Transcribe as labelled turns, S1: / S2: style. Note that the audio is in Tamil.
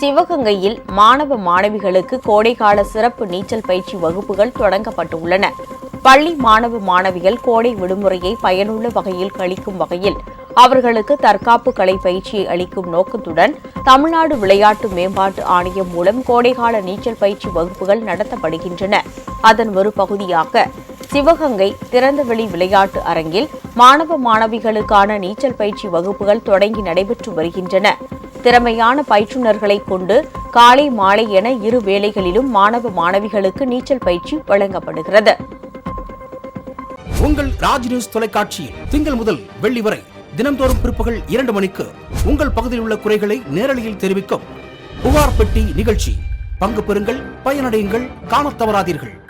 S1: சிவகங்கையில் மாணவ மாணவிகளுக்கு கோடைகால சிறப்பு நீச்சல் பயிற்சி வகுப்புகள் தொடங்கப்பட்டுள்ளன. பள்ளி மாணவ மாணவிகள் கோடை விடுமுறையை பயனுள்ள வகையில் கழிக்கும் வகையில் அவர்களுக்கு தற்காப்பு கலை பயிற்சியை அளிக்கும் நோக்கத்துடன் தமிழ்நாடு விளையாட்டு மேம்பாட்டு ஆணையம் மூலம் கோடைகால நீச்சல் பயிற்சி வகுப்புகள் நடத்தப்படுகின்றன. அதன் ஒரு பகுதியாக சிவகங்கை திறந்தவெளி விளையாட்டு அரங்கில் மாணவ மாணவிகளுக்கான நீச்சல் பயிற்சி வகுப்புகள் தொடங்கி நடைபெற்று வருகின்றன. திறமையான பயிற்றுநர்களை கொண்டு காலை மாலை என இரு வேளைகளிலும் மாணவ மாணவிகளுக்கு நீச்சல் பயிற்சி வழங்கப்படுகிறது.
S2: உங்கள் ராஜ் நியூஸ் தொலைக்காட்சியில் திங்கள் முதல் வெள்ளி வரை தினம்தோறும் பிற்பகல் இரண்டு மணிக்கு உங்கள் பகுதியில் உள்ள குறைகளை நேரலையில் தெரிவிக்கும் புகார் பெட்டி நிகழ்ச்சி. பங்கு பெறுங்கள் பயனடையுங்கள் காணத் தவறாதீர்கள்.